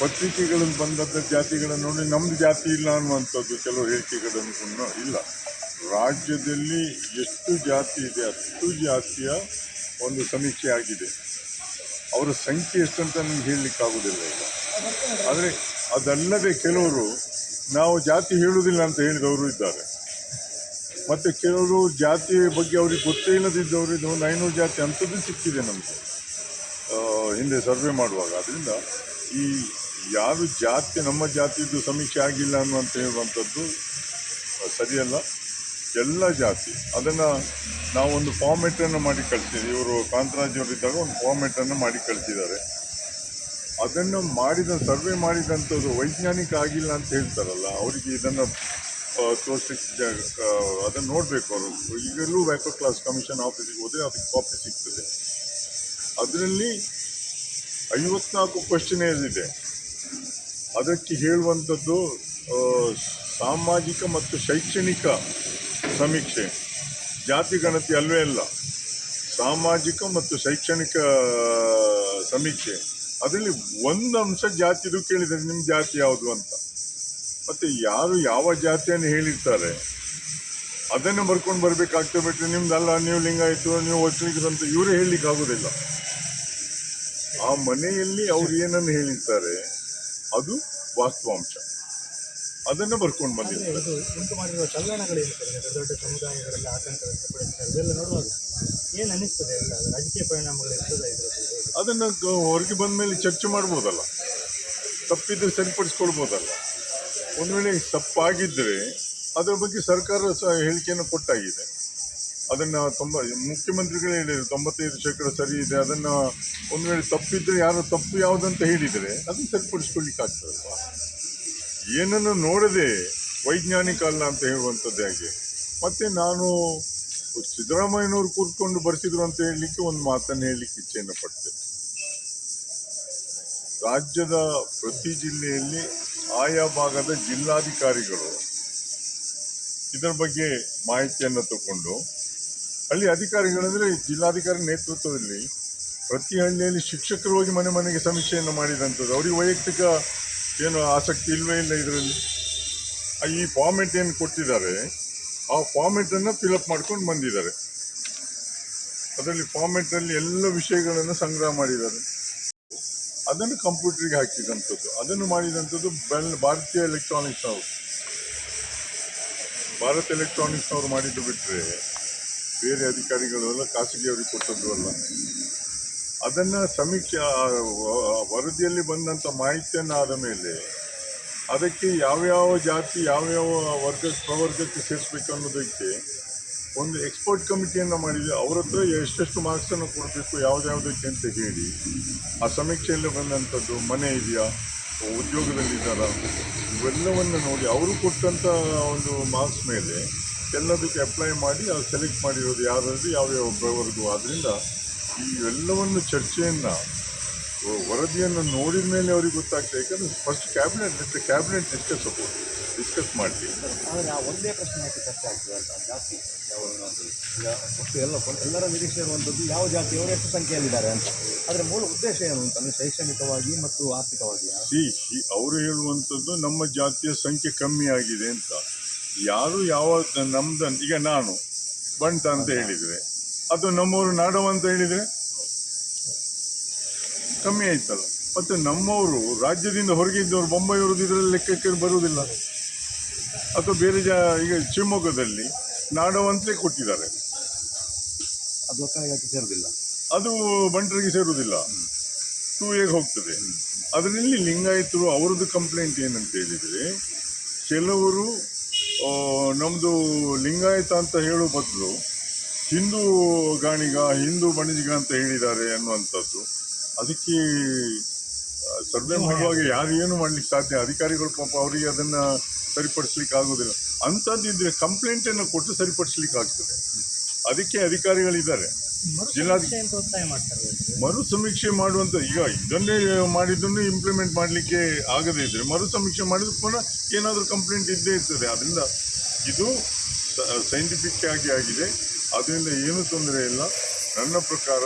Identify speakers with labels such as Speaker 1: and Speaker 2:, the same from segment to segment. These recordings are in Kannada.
Speaker 1: ಪತ್ರಿಕೆಗಳಲ್ಲಿ ಬಂದದ್ದ ಜಾತಿಗಳನ್ನು ನೋಡಿ ನಮ್ಮದು ಜಾತಿ ಇಲ್ಲ ಅನ್ನುವಂಥದ್ದು ಕೆಲವು ಹೇಳಿಕೆಗಳನ್ನು ಕೂಡ ಇಲ್ಲ. ರಾಜ್ಯದಲ್ಲಿ ಎಷ್ಟು ಜಾತಿ ಇದೆ, ಅಷ್ಟು ಜಾತಿಯ ಒಂದು ಸಮೀಕ್ಷೆ ಆಗಿದೆ. ಅವರ ಸಂಖ್ಯೆ ಎಷ್ಟಂತ ನನಗೆ ಹೇಳಲಿಕ್ಕಾಗೋದಿಲ್ಲ ಈಗ. ಆದರೆ ಅದಲ್ಲದೆ ಕೆಲವರು ನಾವು ಜಾತಿ ಹೇಳುವುದಿಲ್ಲ ಅಂತ ಹೇಳಿದವರು ಇದ್ದಾರೆ. ಮತ್ತು ಕೆಲವರು ಜಾತಿ ಬಗ್ಗೆ ಅವ್ರಿಗೆ ಗೊತ್ತೇ ಇಲ್ಲದಿದ್ದವರು ಇದು ಐನೂರು ಜಾತಿ ಅಂಥದ್ದು ಸಿಕ್ಕಿದೆ ನಮಗೆ. ಹಿಂದೆ ಸರ್ವೆ ಮಾಡುವಾಗ. ಅದರಿಂದ ಈ ಯಾರು ಜಾತಿ, ನಮ್ಮ ಜಾತಿದು ಸಮೀಕ್ಷೆ ಆಗಿಲ್ಲ ಅನ್ನುವಂತ ಹೇಳುವಂಥದ್ದು ಸರಿಯಲ್ಲ. ಎಲ್ಲ ಜಾತಿ. ಅದನ್ನು ನಾವೊಂದು ಫಾರ್ಮೆಟನ್ನು ಮಾಡಿ ಕಳಿಸಿದ್ದೀವಿ ಇವರು ಕಾಂತರಾಜ್ ಅವರು ಇದ್ದಾಗ ಒಂದು ಫಾರ್ಮೆಟನ್ನು ಮಾಡಿ ಕಳಿಸಿದ್ದಾರೆ ಅದನ್ನು ಮಾಡಿದ ಸರ್ವೆ ಮಾಡಿದಂಥದ್ದು ವೈಜ್ಞಾನಿಕ ಆಗಿಲ್ಲ ಅಂತ ಹೇಳ್ತಾರಲ್ಲ, ಅವರಿಗೆ ಇದನ್ನು ತೋರಿಸ್ಲಿಕ್ಕೆ ಅದನ್ನು ನೋಡಬೇಕು ಅವರು. ಈಗಲೂ ವ್ಯಾಕೋ ಕ್ಲಾಸ್ ಕಮಿಷನ್ ಆಫೀಸಿಗೆ ಹೋದರೆ ಅದಕ್ಕೆ ಕಾಪಿ ಸಿಗ್ತದೆ. ಅದರಲ್ಲಿ ಐವತ್ನಾಲ್ಕು ಕ್ವಶನೇರ್ಸ್ ಇದೆ. ಅದಕ್ಕೆ ಹೇಳುವಂಥದ್ದು ಸಾಮಾಜಿಕ ಮತ್ತು ಶೈಕ್ಷಣಿಕ ಸಮೀಕ್ಷೆ. ಜಾತಿ ಗಣತಿ ಅಲ್ವೇ ಅಲ್ಲ ಸಾಮಾಜಿಕ ಮತ್ತು ಶೈಕ್ಷಣಿಕ ಸಮೀಕ್ಷೆ. ಅದರಲ್ಲಿ ಒಂದು ಅಂಶ ಜಾತಿದು ಕೇಳಿದರೆ ನಿಮ್ಮ ಜಾತಿ ಯಾವುದು ಅಂತ. ಮತ್ತು ಯಾರು ಯಾವ ಜಾತಿಯನ್ನು ಹೇಳಿರ್ತಾರೆ, ಅದನ್ನು ಬರ್ಕೊಂಡು ಬರಬೇಕಾಗ್ತದೆ ಬಿಟ್ಟರೆ ನಿಮ್ದಲ್ಲ, ನೀವು ಲಿಂಗಾಯಿತು ನೀವು ಒಕ್ಕಲಿಗರು ಅಂತ ಇವರೇ ಹೇಳಲಿಕ್ಕೆ ಆಗೋದಿಲ್ಲ ಆ ಮನೆಯಲ್ಲಿ ಅವ್ರು ಏನನ್ನು ಹೇಳಿರ್ತಾರೆ ಅದು ವಾಸ್ತವಾಂಶ. ಅದನ್ನು ಬರ್ಕೊಂಡು
Speaker 2: ಬಂದಿದೆ
Speaker 1: ಬಂದಿರ್ತಾರೆ
Speaker 2: ಇದು ಉಂಟು ಮಾಡಿರುವ ಚಲನಗಳೇನು ಸರ್ ದೊಡ್ಡ ದೊಡ್ಡ ಸಮುದಾಯಗಳೆಲ್ಲ ಆತಂಕ ವ್ಯಕ್ತಪಡಿಸ್ತಾರೆ ಇದೆಲ್ಲ ನೋಡುವಾಗ ಏನು ಅನಿಸ್ತದೆ ಎಲ್ಲ? ರಾಜಕೀಯ ಪರಿಣಾಮಗಳು ಇರ್ತದೆ ಇದರ?
Speaker 1: ಅದನ್ನು ಹೊರಗೆ ಬಂದ ಮೇಲೆ ಚರ್ಚೆ ಮಾಡ್ಬೋದಲ್ಲ? ತಪ್ಪಿದ್ರೆ ಸರಿಪಡಿಸ್ಕೊಳ್ಬೋದಲ್ಲ? ಒಂದು ವೇಳೆ ತಪ್ಪಾಗಿದ್ದರೆ ಅದರ ಬಗ್ಗೆ ಸರ್ಕಾರ ಸಹ ಹೇಳಿಕೆಯನ್ನು ಕೊಟ್ಟಾಗಿದೆ. ಅದನ್ನು ತೊಂಬ, ಮುಖ್ಯಮಂತ್ರಿಗಳೇ ಹೇಳಿದರು, ತೊಂಬತ್ತೈದು ಶೇಕಡ ಸರಿ ಇದೆ, ಅದನ್ನು ಒಂದು ವೇಳೆ ತಪ್ಪಿದ್ದರೆ ಯಾರು ತಪ್ಪು ಯಾವುದಂತ ಹೇಳಿದರೆ ಅದನ್ನು ಸರಿಪಡಿಸ್ಕೊಳ್ಲಿಕ್ಕೆ ಆಗ್ತದಲ್ವಾ? ಏನನ್ನು ನೋಡದೆ ವೈಜ್ಞಾನಿಕ ಅಲ್ಲ ಅಂತ ಹೇಳುವಂಥದ್ದು ಹಾಗೆ. ಮತ್ತು ನಾನು ಸಿದ್ದರಾಮಯ್ಯನವರು ಕೂತ್ಕೊಂಡು ಬರ್ತಿದ್ರು ಅಂತ ಹೇಳಲಿಕ್ಕೆ ಒಂದು ಮಾತನ್ನು ಹೇಳಲಿಕ್ಕೆ ಇಚ್ಛೆಯನ್ನು ಪಡ್ತೇನೆ. ರಾಜ್ಯದ ಪ್ರತಿ ಜಿಲ್ಲೆಯಲ್ಲಿ ಆಯಾ ಭಾಗದ ಜಿಲ್ಲಾಧಿಕಾರಿಗಳು ಇದರ ಬಗ್ಗೆ ಮಾಹಿತಿಯನ್ನು ತಗೊಂಡು ಅಲ್ಲಿ ಅಧಿಕಾರಿಗಳಂದರೆ ಜಿಲ್ಲಾಧಿಕಾರಿ ನೇತೃತ್ವದಲ್ಲಿ ಪ್ರತಿ ಹಳ್ಳಿಯಲ್ಲಿ ಶಿಕ್ಷಕರು ಹೋಗಿ ಮನೆ ಮನೆಗೆ ಸಮೀಕ್ಷೆಯನ್ನು ಮಾಡಿದಂಥದ್ದು. ಅವರಿಗೆ ವೈಯಕ್ತಿಕ ಏನು ಆಸಕ್ತಿ ಇಲ್ಲವೇ ಇಲ್ಲ ಇದರಲ್ಲಿ. ಈ ಫಾರ್ಮೆಟ್ ಏನು ಕೊಟ್ಟಿದ್ದಾರೆ, ಆ ಫಾರ್ಮೆಟನ್ನು ಫಿಲಪ್ ಮಾಡ್ಕೊಂಡು ಬಂದಿದ್ದಾರೆ. ಅದರಲ್ಲಿ ಫಾರ್ಮೆಟಲ್ಲಿ ಎಲ್ಲ ವಿಷಯಗಳನ್ನು ಸಂಗ್ರಹ ಮಾಡಿದ್ದಾರೆ. ಅದನ್ನು ಕಂಪ್ಯೂಟ್ರಿಗೆ ಹಾಕಿದಂಥದ್ದು. ಅದನ್ನು ಮಾಡಿದಂಥದ್ದು ಬೆಲ್, ಭಾರತೀಯ ಎಲೆಕ್ಟ್ರಾನಿಕ್ಸ್ ಅವರು. ಭಾರತ್ ಎಲೆಕ್ಟ್ರಾನಿಕ್ಸ್ನವರು ಮಾಡಿದ್ದು ಬಿಟ್ಟರೆ ಬೇರೆ ಅಧಿಕಾರಿಗಳು ಅಲ್ಲ ಖಾಸಗಿಯವರಿಗೆ ಕೊಟ್ಟದ್ದು ಅಲ್ಲ ಅದನ್ನು ಸಮೀಕ್ಷೆ ವರದಿಯಲ್ಲಿ ಬಂದಂಥ ಮಾಹಿತಿಯನ್ನು ಆದ ಮೇಲೆ ಅದಕ್ಕೆ ಯಾವ್ಯಾವ ಜಾತಿ, ಯಾವ್ಯಾವ ವರ್ಗ ಪ್ರವರ್ಗಕ್ಕೆ ಸೇರಿಸ್ಬೇಕು ಅನ್ನೋದಕ್ಕೆ ಒಂದು ಎಕ್ಸ್ಪರ್ಟ್ ಕಮಿಟಿಯನ್ನು ಮಾಡಿದೆ ಅವ್ರ ಹತ್ರ ಎಷ್ಟೆಷ್ಟು ಮಾರ್ಕ್ಸನ್ನು ಕೊಡಬೇಕು, ಯಾವುದ್ಯಾವುದಕ್ಕೆ ಅಂತ ಹೇಳಿ ಆ ಸಮೀಕ್ಷೆಯಲ್ಲಿ ಬಂದಂಥದ್ದು ಮನೆ ಇದೆಯಾ? ಉದ್ಯೋಗದಲ್ಲಿದ್ದಾರಾ? ಇವೆಲ್ಲವನ್ನು ನೋಡಿ, ಅವರು ಕೊಟ್ಟಂಥ ಒಂದು ಮಾರ್ಕ್ಸ್ ಮೇಲೆ ಎಲ್ಲದಕ್ಕೆ ಅಪ್ಲೈ ಮಾಡಿ ಅದು ಸೆಲೆಕ್ಟ್ ಮಾಡಿರೋದು ಯಾರಲ್ಲಿ ಯಾವ್ಯಾವ ಒಬ್ಬರವರೆಗೂ. ಆದ್ದರಿಂದ ಈ ಎಲ್ಲವನ್ನು ಚರ್ಚೆಯನ್ನು ವರದಿಯನ್ನು ನೋಡಿದ ಮೇಲೆ ಅವ್ರಿಗೆ ಗೊತ್ತಾಗ್ತದೆ ಯಾಕಂದರೆ ಫಸ್ಟ್ ಕ್ಯಾಬಿನೆಟ್ ಕ್ಯಾಬಿನೆಟ್ ಡಿಸ್ಕಸ್ ಹೋಗ್ಬೋದು ಡಿಸ್ಕಸ್ ಮಾಡ್ತೀವಿ.
Speaker 3: ಆದರೆ ಆ ಒಂದೇ ಪ್ರಶ್ನೆ ಯಾಕೆ ಚರ್ಚೆ ಆಗ್ತದೆ ಅಂತ ಜಾತಿ ಒಟ್ಟು ಎಲ್ಲ ಎಲ್ಲರ ನಿರೀಕ್ಷೆ ಇರುವಂಥದ್ದು ಯಾವ ಜಾತಿಯವರು ಎಷ್ಟು ಸಂಖ್ಯೆಯಲ್ಲಿದ್ದಾರೆ ಅಂತ. ಅದರ ಮೂಲ ಉದ್ದೇಶ ಏನು ಅಂತಂದರೆ ಶೈಕ್ಷಣಿಕವಾಗಿ ಮತ್ತು ಆರ್ಥಿಕವಾಗಿ?
Speaker 1: ಅವರು ಹೇಳುವಂಥದ್ದು ನಮ್ಮ ಜಾತಿಯ ಸಂಖ್ಯೆ ಕಮ್ಮಿ ಆಗಿದೆ ಅಂತ. ಯಾರು ಯಾವ ನಮ್ದು ಈಗ ನಾನು ಬಂಟ ಅಂತ ಹೇಳಿದರೆ. ಅದು ನಮ್ಮವರು ನಾಡವ ಅಂತ ಹೇಳಿದರೆ? ಕಮ್ಮಿ ಆಯ್ತಲ್ಲ. ಮತ್ತು ನಮ್ಮವರು ರಾಜ್ಯದಿಂದ ಹೊರಗೆ ಇದ್ದವರು ಬೊಂಬೈಯವ್ರದ್ದು ಇದರಲ್ಲಿ ಲೆಕ್ಕಕ್ಕೆ ಬರುವುದಿಲ್ಲ. ಅಥವಾ ಬೇರೆ ಜ ಈಗ ಶಿವಮೊಗ್ಗದಲ್ಲಿ ನಾಡವ ಅಂತಲೇ ಕೊಟ್ಟಿದ್ದಾರೆ.
Speaker 3: ಅದು ಒಕ್ಕಲಿಗಕ್ಕೆ ಸೇರುವುದಿಲ್ಲ?
Speaker 1: ಅದು ಬಂಟರಿಗೆ ಸೇರುವುದಿಲ್ಲ. ಟೂ ಎಗೆ ಹೋಗ್ತದೆ. ಅದರಲ್ಲಿ ಲಿಂಗಾಯತರು ಅವರದ್ದು ಕಂಪ್ಲೇಂಟ್ ಏನಂತ ಹೇಳಿದರೆ ಕೆಲವರು ನಮ್ಮದು ಲಿಂಗಾಯತ ಅಂತ ಹೇಳೋ ಬದಲು ಹಿಂದೂ ಗಾಣಿಗ, ಹಿಂದೂ ಬಣಿಜಿಗ ಅಂತ ಹೇಳಿದ್ದಾರೆ ಅನ್ನುವಂಥದ್ದು. ಅದಕ್ಕೆ ಸರ್ವೆ ಮಾಡುವಾಗ ಯಾರು ಏನು ಮಾಡ್ಲಿಕ್ಕೆ ಸಾಧ್ಯ? ಅಧಿಕಾರಿಗಳು ಪಾಪ ಅವರಿಗೆ ಅದನ್ನು ಸರಿಪಡಿಸ್ಲಿಕ್ಕೆ ಆಗೋದಿಲ್ಲ ಅಂಥದ್ದಿದ್ರೆ ಕಂಪ್ಲೇಂಟನ್ನು ಕೊಟ್ಟು ಸರಿಪಡಿಸ್ಲಿಕ್ಕೆ ಆಗ್ತದೆ. ಅದಕ್ಕೆ ಅಧಿಕಾರಿಗಳಿದ್ದಾರೆ. ಮರು ಸಮೀಕ್ಷೆ ಮಾಡುವಂಥ ಈಗ ಇದನ್ನೇ ಮಾಡಿದ್ದನ್ನು ಇಂಪ್ಲಿಮೆಂಟ್ ಮಾಡಲಿಕ್ಕೆ ಆಗದೇ ಇದ್ದರೆ ಮರು ಸಮೀಕ್ಷೆ ಮಾಡಿದ ಪುನಃ ಏನಾದರೂ ಕಂಪ್ಲೇಂಟ್ ಇದ್ದೇ ಇರ್ತದೆ. ಅದರಿಂದ ಇದು ಸೈಂಟಿಫಿಕ್ ಆಗಿ ಆಗಿದೆ. ಅದರಿಂದ ಏನೂ ತೊಂದರೆ ಇಲ್ಲ. ನನ್ನ ಪ್ರಕಾರ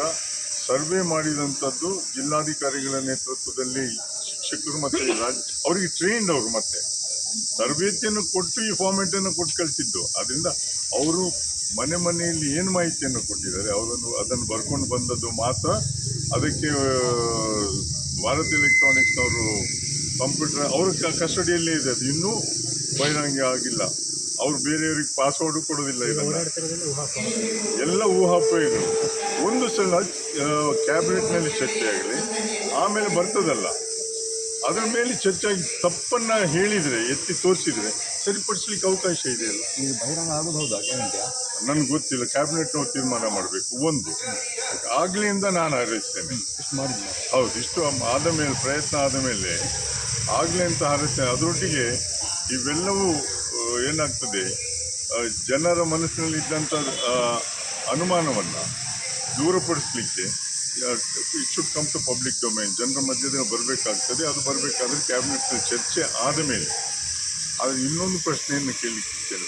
Speaker 1: ಸರ್ವೆ ಮಾಡಿದಂಥದ್ದು ಜಿಲ್ಲಾಧಿಕಾರಿಗಳ ನೇತೃತ್ವದಲ್ಲಿ ಶಿಕ್ಷಕರು ಮತ್ತೆ ರಾಜ್ ಅವರಿಗೆ ಟ್ರೈನ್ಡ್ ಅವರು ಮತ್ತೆ. ತರಬೇತಿಯನ್ನು ಕೊಟ್ಟು ಈ ಫಾರ್ಮೆಟನ್ನು ಕೊಟ್ಟು ಕಳಿಸಿದ್ದು. ಅದರಿಂದ ಅವರು ಮನೆ ಮನೆಯಲ್ಲಿ ಏನು ಮಾಹಿತಿಯನ್ನು ಕೊಟ್ಟಿದ್ದಾರೆ? ಅವರನ್ನು ಅದನ್ನು ಬರ್ಕೊಂಡು ಬಂದದ್ದು ಮಾತ್ರ ಅದಕ್ಕೆ ಭಾರತ್ ಎಲೆಕ್ಟ್ರಾನಿಕ್ಸ್ನವರು ಕಂಪ್ಯೂಟರ್ ಅವ್ರ ಕಸ್ಟಡಿಯಲ್ಲೇ ಇದೆ ಅದು. ಇನ್ನೂ ಬಹಿರಂಗ ಆಗಿಲ್ಲ. ಅವ್ರು ಬೇರೆಯವ್ರಿಗೆ ಪಾಸ್ವರ್ಡ್ ಕೊಡೋದಿಲ್ಲ
Speaker 2: ಎಲ್ಲ ಊಹಾಪೋಹ.
Speaker 1: ಎಲ್ಲ ಊಹಾಪೋಹಗಳು ಒಂದು ಸಲ ಕ್ಯಾಬಿನೆಟ್ನಲ್ಲಿ ಚರ್ಚೆ ಆಗಲಿ ಆಮೇಲೆ ಬರ್ತದಲ್ಲ. ಅದರ ಮೇಲೆ ಚರ್ಚೆ ತಪ್ಪನ್ನ ಹೇಳಿದರೆ ಎತ್ತಿ ತೋರಿಸಿದರೆ ಸರಿಪಡಿಸ್ಲಿಕ್ಕೆ ಅವಕಾಶ
Speaker 3: ಇದು ಬಹಿರಂಗ ಆಗೋದು ಹೌದಾ? ಗ್ಯಾರಂಟಿಯಾ?
Speaker 1: ನನಗೆ ಗೊತ್ತಿಲ್ಲ. ಕ್ಯಾಬಿನೆಟ್ನವ್ರು ತೀರ್ಮಾನ ಮಾಡಬೇಕು ಒಂದು. ಆಗ್ಲಿಂದ ನಾನು ಹರಿಸ್ತೇನೆ.
Speaker 3: ಇಷ್ಟು ಮಾಡಿದ್ನ?
Speaker 1: ಹೌದು ಇಷ್ಟು ಆದ ಮೇಲೆ ಪ್ರಯತ್ನ ಆದ ಮೇಲೆ ಆಗಲಿ ಅಂತ ಹರಿಸ್ತೇನೆ. ಅದರೊಟ್ಟಿಗೆ ಇವೆಲ್ಲವೂ ಏನಾಗ್ತದೆ ಜನರ ಮನಸ್ಸಿನಲ್ಲಿ ಇದ್ದಂಥ ಅನುಮಾನವನ್ನು ದೂರಪಡಿಸ್ಲಿಕ್ಕೆ it should come to public domain ಜನರ ಮಧ್ಯದಲ್ಲಿ ಬರಬೇಕಾಗ್ತದೆ. ಅದು ಬರಬೇಕಾದ್ರೆ ಕ್ಯಾಬಿನೆಟ್ ಚರ್ಚೆ ಆದ ಮೇಲೆ. ಆದರೆ ಇನ್ನೊಂದು ಪ್ರಶ್ನೆಯನ್ನು ಕೇಳಲಿಕ್ಕೆ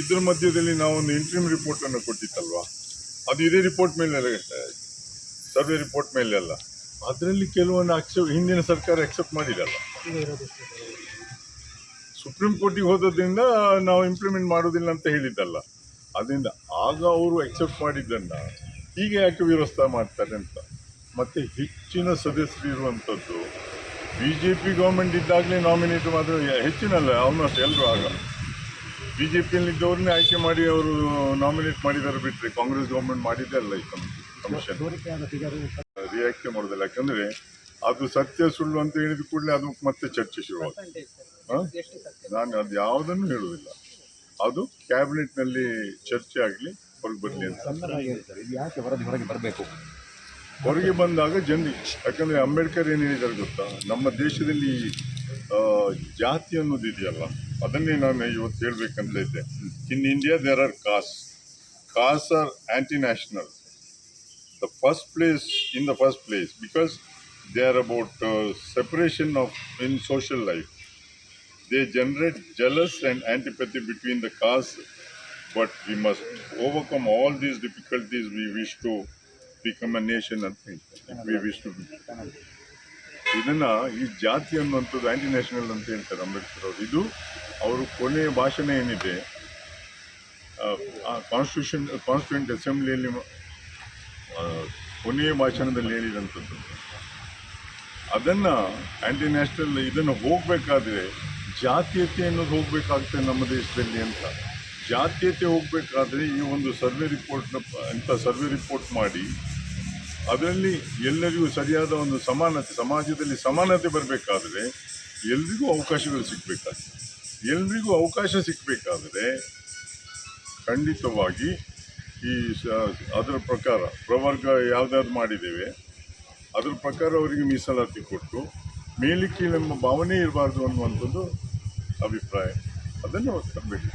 Speaker 1: ಇದ್ರ ಮಧ್ಯದಲ್ಲಿ ನಾವು ಒಂದು ಇಂಟ್ರೀಮ್ ರಿಪೋರ್ಟನ್ನು ಕೊಟ್ಟಿತ್ತಲ್ವಾ? ಅದು ಇದೇ ರಿಪೋರ್ಟ್ ಮೇಲೆ ಸರ್ವೆ ರಿಪೋರ್ಟ್ ಮೇಲೆ ಅಲ್ಲ. ಅದರಲ್ಲಿ ಕೆಲವೊಂದು ಅಕ್ಸೆಪ್ಟ್ ಹಿಂದಿನ ಸರ್ಕಾರ ಅಕ್ಸೆಪ್ಟ್ ಮಾಡಿರಲ್ಲ? ಸುಪ್ರೀಂ ಕೋರ್ಟಿಗೆ ಹೋದದ್ರಿಂದ ನಾವು ಇಂಪ್ಲಿಮೆಂಟ್ ಮಾಡೋದಿಲ್ಲ ಅಂತ ಹೇಳಿದ್ದಲ್ಲ. ಅದರಿಂದ ಆಗ ಅವರು ಅಕ್ಸೆಪ್ಟ್ ಮಾಡಿದ್ದನ್ನು ಹೀಗೆ ಯಾಕೆ ವಿರೋಧ ಮಾಡ್ತಾರೆ ಅಂತ. ಮತ್ತೆ ಹೆಚ್ಚಿನ ಸದಸ್ಯರು ಇರುವಂಥದ್ದು ಬಿ ಜೆ ಪಿ ಗೌರ್ಮೆಂಟ್ ಇದ್ದಾಗಲೇ ನಾಮಿನೇಟ್ ಮಾತ್ರ ಹೆಚ್ಚಿನಲ್ಲ ಆಲ್ಮೋಸ್ಟ್ ಎಲ್ಲರೂ ಆಗ. ಬಿ ಜೆ ಪಿಯಲ್ಲಿದ್ದವ್ರನ್ನೇ ಆಯ್ಕೆ ಮಾಡಿ ಅವರು ನಾಮಿನೇಟ್ ಮಾಡಿದ್ದಾರೆ ಬಿಟ್ಟರೆ ಕಾಂಗ್ರೆಸ್ ಗೌರ್ಮೆಂಟ್ ಮಾಡಿದ್ದೇ ಅಲ್ಲ ಈ ಕಮಿಷನ್ ರಿಯಾಕ್ಟ್ ಮಾಡೋದಿಲ್ಲ, ಯಾಕಂದರೆ ಅದು ಸತ್ಯ ಸುಳ್ಳು ಅಂತ ಹೇಳಿದ ಕೂಡಲೇ ಅದು ಮತ್ತೆ ಚರ್ಚೆ ಶುರುವಾಗುತ್ತೆ? ನಾನು ಅದು ಯಾವುದನ್ನು ಹೇಳುವುದಿಲ್ಲ. ಅದು ಕ್ಯಾಬಿನೆಟ್ನಲ್ಲಿ ಚರ್ಚೆ ಆಗಲಿ, ಹೊರಗೆ ಬರಲಿ ಅಂತ.
Speaker 3: ಯಾಕೆ ಹೊರಗೆ ಬರಬೇಕು?
Speaker 1: ಹೊರಗೆ ಬಂದಾಗ ಜನ ಯಾಕಂದ್ರೆ ಅಂಬೇಡ್ಕರ್ ಏನು ಹೇಳಿದ್ದಾರೆ ಗೊತ್ತಾ ನಮ್ಮ ದೇಶದಲ್ಲಿ ಜಾತಿ ಅನ್ನೋದು ಇದೆಯಲ್ಲ ಅದನ್ನೇ ನಾನು ಇವತ್ತು ಹೇಳ್ಬೇಕಂತ ಇದ್ದೆ in India there are cause cause are anti national the first place in the first place because they are about uh, separation of in social life they generate jealous and antipathy between the castes but we must overcome all these difficulties we wish to a nation ಅಂತ ಹೇಳ್ತಾರೆ ಇದನ್ನ ಈ ಜಾತಿ ಅನ್ನುವಂಥದ್ದು ಆಂಟಿ ನ್ಯಾಷನಲ್ ಅಂತ ಹೇಳ್ತಾರೆ ಅಂಬೇಡ್ಕರ್ ಅವರು. ಇದು ಅವರು ಕೊನೆಯ ಭಾಷಣ ಏನಿದೆ ಕಾನ್ಸ್ಟಿಟ್ಯೂಷನ್ ಕಾನ್ಸ್ಟಿಟ್ಯೂಂಟ್ ಅಸೆಂಬ್ಲಿಯಲ್ಲಿ ಕೊನೆಯ ಭಾಷಣದಲ್ಲಿ ಹೇಳಿದಂಥದ್ದು. ಅದನ್ನು ಆ್ಯಂಟಿ ನ್ಯಾಷನಲ್ ಇದನ್ನು ಹೋಗಬೇಕಾದ್ರೆ ಜಾತೀಯತೆ ಅನ್ನೋದು ಹೋಗಬೇಕಾಗ್ತದೆ ನಮ್ಮ ದೇಶದಲ್ಲಿ ಅಂತ. ಜಾತೀಯತೆ ಹೋಗಬೇಕಾದ್ರೆ ಈ ಒಂದು ಸರ್ವೆ ರಿಪೋರ್ಟ್ನ ಅಂತ ಸರ್ವೆ ರಿಪೋರ್ಟ್ ಮಾಡಿ ಅದರಲ್ಲಿ ಎಲ್ಲರಿಗೂ ಸರಿಯಾದ ಒಂದು ಸಮಾನತೆ ಸಮಾಜದಲ್ಲಿ ಸಮಾನತೆ ಬರಬೇಕಾದ್ರೆ ಎಲ್ರಿಗೂ ಅವಕಾಶಗಳು ಸಿಗಬೇಕಾಗ್ತದೆ. ಎಲ್ರಿಗೂ ಅವಕಾಶ ಸಿಗಬೇಕಾದ್ರೆ ಖಂಡಿತವಾಗಿ ಈ ಅದರ ಪ್ರಕಾರ ಪ್ರವರ್ಗ ಯಾವುದಾದ್ರು ಮಾಡಿದ್ದೇವೆ. ಅದರ ಪ್ರಕಾರ ಅವರಿಗೆ ಮೀಸಲಾತಿ ಕೊಟ್ಟು ಮೇಲಿಕ್ಕೆ ನಮ್ಮ ಭಾವನೆ ಇರಬಾರ್ದು ಅನ್ನುವಂಥದ್ದು ಅಭಿಪ್ರಾಯ. ಅದನ್ನು ತರಬೇಕು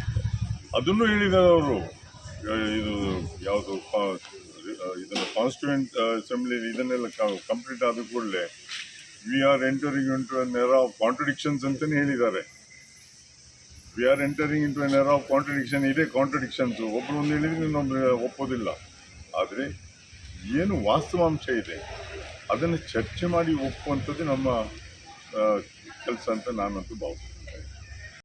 Speaker 1: ಅದನ್ನು ಹೇಳಿದ್ದಾರೆ ಅವರು ಇದು ಯಾವುದು ಇದನ್ನು ಕಾನ್ಸ್ಟಿಟ್ಯೂಂಟ್ ಅಸೆಂಬ್ಲಿ ಇದನ್ನೆಲ್ಲ ಕಂಪ್ಲೀಟ್ ಆದ ಕೂಡಲೇ we are entering into an era of contradictions ಅಂತಲೇ ಹೇಳಿದ್ದಾರೆ. We are entering into an era of contradiction ಇದೆ ಕಾಂಟ್ರಡಿಕ್ಷನ್ಸ್ ಒಬ್ಬರು ಒಂದು ಹೇಳಿದ್ರೆ ಇನ್ನೊಬ್ರು ಒಪ್ಪೋದಿಲ್ಲ. ಆದರೆ ಏನು ವಾಸ್ತವಾಂಶ ಇದೆ? ಅದನ್ನು ಚರ್ಚೆ ಮಾಡಿ ಒಪ್ಪುವಂಥದ್ದು ನಮ್ಮ ಕೆಲಸ ಅಂತ ನಾನಂತೂ ಭಾವಿಸ್ತೀನಿ.